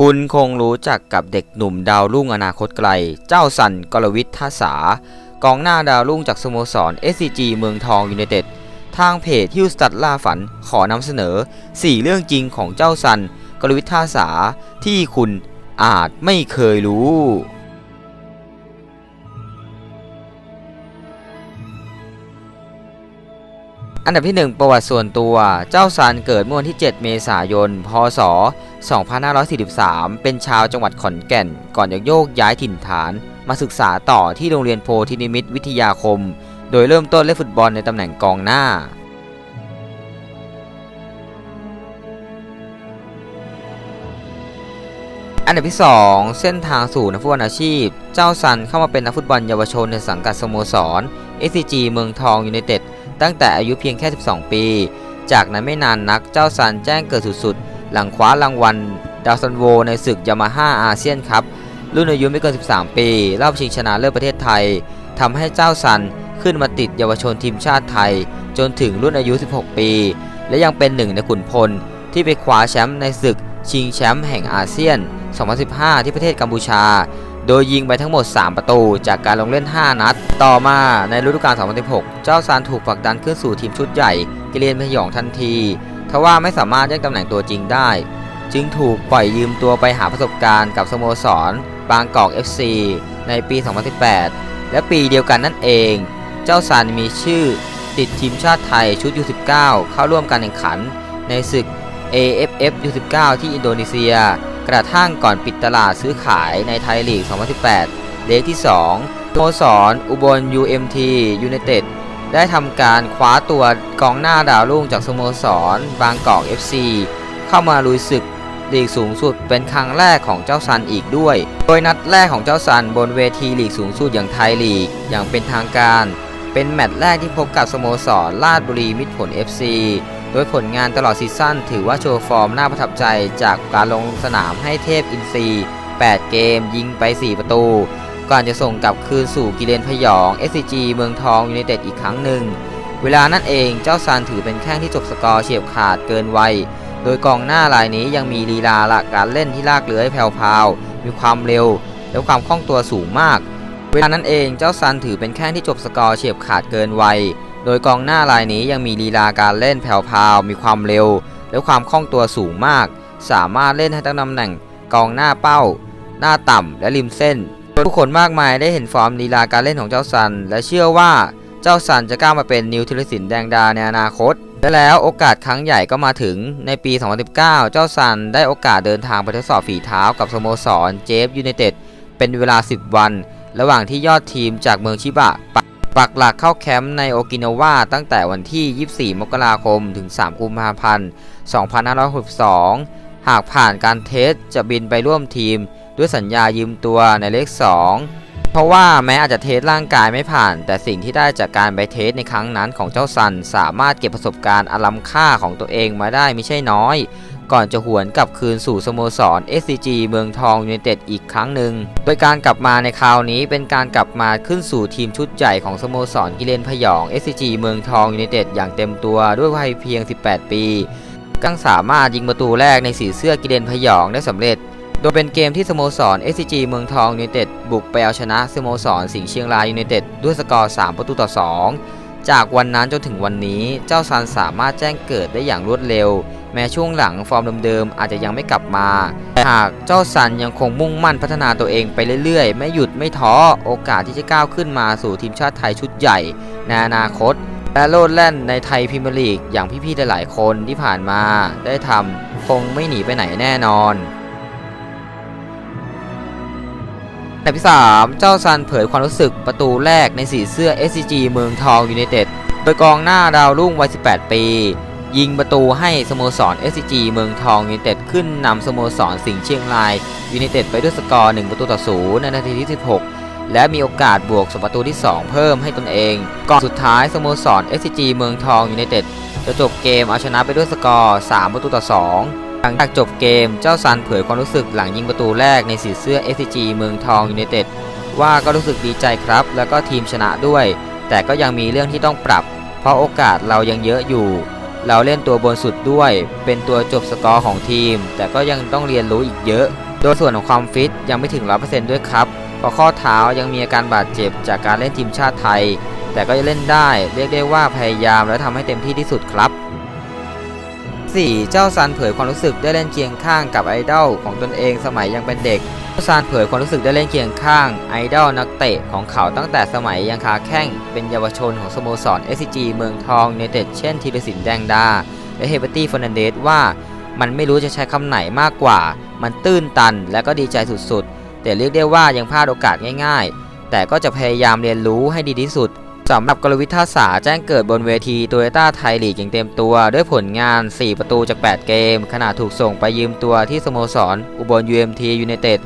คุณคงรู้จักกับเด็กหนุ่มดาวรุ่งอนาคตไกล เจ้าสันกรวิทย์ท่าสากองหน้าดาวรุ่งจากสโมสร SCG เมืองทองยูไนเต็ด ทางเพจฮิวสตัดล่าฝันขอนำเสนอ 4 เรื่องจริงของเจ้าสันกรวิทย์ท่าสาที่คุณอาจไม่เคยรู้ อันดับที่ 1 ประวัติส่วนตัว เจ้าซันเกิดเมื่อวันที่ 7 เมษายน พศ 2543 เป็นชาวจังหวัดขอนแก่น ก่อนจะโยกย้ายถิ่นฐาน มาศึกษาต่อที่โรงเรียนโพธินิมิตวิทยาคม โดยเริ่มต้นเล่นฟุตบอลในตำแหน่งกองหน้าอันดับที่ 2 เส้นทางสู่นักฟุตบอลอาชีพ เจ้าซันเข้ามาเป็นนักฟุตบอลเยาวชนในสังกัดสโมสร SCG เมืองทองยูไนเต็ดตั้งแต่อายุเพียงแค่ 12 ปี จากนั้นไม่นานนักเจ้าซันแจ้งเกิดสุดๆ หลังคว้ารางวัลดาวซันโวในศึกยามาฮ่าอาเซียนครับ รุ่นอายุไม่เกิน 13 ปี รอบชิงชนะเลิศประเทศไทยทำให้เจ้าซันขึ้นมาติดเยาวชนทีมชาติไทย จนถึงรุ่นอายุ 16 ปี และยังเป็นหนึ่งในขุนพลที่ไปคว้าแชมป์ในศึกชิงแชมป์แห่งอาเซียน 2015 ที่ประเทศกัมพูชา โดยยิงไปทั้งหมด 3 ประตูจากการลงเล่น 5 นัด ต่อมาในฤดูกาล 2016 เจ้าซานถูกผลักดันขึ้นสู่ทีมชุดใหญ่กิเลนพยองทันที ทว่าไม่สามารถแย่งตำแหน่งตัวจริงได้ จึงถูกปล่อยยืมตัวไปหาประสบการณ์กับสโมสรบางกอก FC ในปี 2018 และปีเดียวกันนั่นเอง เจ้าซานมีชื่อติดทีมชาติไทยชุด U19 เข้าร่วมการแข่งขันในศึก AFF U19 ที่อินโดนีเซีย กระทั่งก่อนปิดตลาดซื้อขายในไทยลีก 2018 เลขที่ 2 โมสรอุบล UMT United ได้ทำการคว้าตัวกองหน้าดาวรุ่งจากสโมสร บางกอก FC เข้ามาลุยศึกลีกสูงสุดเป็นครั้งแรกของเจ้าซันอีกด้วย โดยนัดแรกของเจ้าซันบนเวทีลีกสูงสุดอย่างไทยลีกอย่างเป็นทางการ เป็นแมตช์แรกที่พบกับสโมสรลาดบุรีมิตรผล FC โดยผลงานตลอดซีซั่นถือว่าโชว์ฟอร์มน่าประทับใจจากการลงสนามให้เทพอินซี8 เกมยิงไป 4 ประตู ก่อนจะส่งกลับคืนสู่กิเลนพยอง SCG เมืองทองยูไนเต็ดอีกครั้งหนึ่ง เวลานั้นเองเจ้าซานถือเป็นแข้งที่จบสกอร์เฉียบขาดเกินวัย โดยกองหน้ารายนี้ยังมีลีลาละการเล่นที่ลากเลื้อยแผ่วๆมีความเร็ว และความคล่องตัวสูงมาก เวลานั้นเองเจ้าซันถือเป็นแข้งที่จบสกอร์เฉียบขาดเกินวัย โดยกองหน้ารายนี้ยังมีลีลาการเล่นแผ่วๆมีความเร็ว และความคล่องตัวสูงมาก สามารถเล่นให้ทั้งตำแหน่งกองหน้าเป้า หน้าต่ำและริมเส้น ผู้คนมากมายได้เห็นฟอร์มลีลาการเล่นของเจ้าซัน และเชื่อว่าเจ้าซันจะก้าวมาเป็นนิวธีรศิลป์แดงดาในอนาคต และแล้วโอกาสครั้งใหญ่ก็มาถึงในปี 2019 เจ้าซันได้โอกาสเดินทางไปทดสอบฝีเท้ากับสโมสรเจฟยูไนเต็ดเป็นเวลา 10 วัน ระหว่างที่ยอดทีมจากเมืองชิบะปักหลักเข้าแคมป์ในโอกินาวาตั้งแต่วันที่ 24 มกราคม ถึง 3 กุมภาพันธ์ 2562 หากผ่านการเทสจะบินไปร่วมทีม ด้วยสัญญายืมตัวในเลข 2 เพราะว่าแม้อาจจะเทสร่างกายไม่ผ่าน แต่สิ่งที่ได้จากการไปเทสในครั้งนั้นของเจ้าซัน สามารถเก็บประสบการณ์อลัมค่าของตัวเองมาได้ไม่ใช่น้อย ก่อนจะหวนกลับคืนสู่สโมสร SCG เมืองทองยูไนเต็ดอีกครั้งหนึ่ง โดยการกลับมาในคราวนี้เป็นการกลับมาขึ้นสู่ทีมชุดใหญ่ของสโมสรกิเลนพยอง SCG เมืองทองยูไนเต็ดอย่างเต็มตัวด้วยวัยเพียง 18 ปีกังสามารถยิงประตูแรกในสีเสื้อกิเลนพยองได้สำเร็จ โดยเป็นเกมที่สโมสร SCG เมืองทองยูไนเต็ดบุกไปเอาชนะสโมสรสิงห์เชียงรายยูไนเต็ดด้วยสกอร์ 3 ประตูต่อ 2 จากวันนั้นจนถึงวันนี้เจ้าซันสามารถแจ้งเกิดได้อย่างรวดเร็ว แม้ช่วงหลังฟอร์มเดิมๆอาจจะยังไม่กลับมาแต่หากเจ้าซันยังคงมุ่งมั่นพัฒนาตัวเองไปเรื่อยๆ ไม่หยุดไม่ท้อโอกาสที่จะก้าวขึ้นมาสู่ทีมชาติไทยชุดใหญ่ในอนาคตและโลดแล่นในไทยพรีเมียร์ลีกอย่างพี่ๆหลายๆคนที่ผ่านมาได้ทำคงไม่หนีไปไหนแน่นอน ดับที่ 3 เจ้าซันเผยความรู้สึกประตูแรกในสีเสื้อ SCG เมืองทองยูไนเต็ดโดยกองหน้าดาวรุ่งวัย 18 ปี ยิงประตูให้สโมสร SCG เมืองทองยูไนเต็ดขึ้นนำสโมสรสิงห์เชียงรายยูไนเต็ดไปด้วยสกอร์ 1 ประตูต่อ0ในนาทีที่ 16 และมีโอกาสบวกสประตูที่ 2 เพิ่มให้ตนเอง ก่อนสุดท้ายสโมสร SCG เมืองทองยูไนเต็ดจะจบเกมเอาชนะไปด้วยสกอร์ 3 ประตูต่อ 2 หลังจากจบเกมเจ้าซันเผยความรู้สึกหลังยิงประตูแรกในสีเสื้อ SCG เมืองทองยูไนเต็ดว่าก็รู้สึกดีใจครับ แล้วก็ทีมชนะด้วย แต่ก็ยังมีเรื่องที่ต้องปรับ เพราะโอกาสเรายังเยอะอยู่ เราเล่นตัวบนสุดด้วย เป็นตัวจบสกอร์ของทีม แต่ก็ยังต้องเรียนรู้อีกเยอะ โดยส่วนของความฟิตยังไม่ถึง 100%ด้วยครับเพราะข้อเท้ายังมีอาการบาดเจ็บจากการเล่นทีมชาติไทย แต่ก็จะเล่นได้ เรียกได้ว่าพยายามและทำให้เต็มที่ที่สุดครับ 4. เจ้าซันเผยความรู้สึกได้เล่นเคียงข้างกับไอดอลของตนเองสมัยยังเป็นเด็กเจ้าซันเผยความรู้สึกได้เล่นเคียงข้างไอดอลนักเตะของเขาตั้งแต่สมัยยังขาแข้งเป็นเยาวชนของสโมสร SCG เมืองทองในเต็ดเช่นธีรศิลป์แดงดา และเฮเบอร์ตี้ฟอนันเดสว่า มันไม่รู้จะใช้คำไหนมากกว่า มันตื้นตันและก็ดีใจสุดๆ แต่เรียกได้ว่ายังพลาดโอกาสง่าย ๆ แต่ก็จะพยายามเรียนรู้ให้ดีที่สุด สำหรับกลวิทธาสาแจ้งเกิดบนเวทีโตโยต้าไทยลีกอย่างเต็มตัว ด้วยผลงาน 4 ประตูจาก 8 เกม ขณะถูกส่งไปยืมตัวที่สโมสรอุบลยูเอ็มทียูเนเต็ด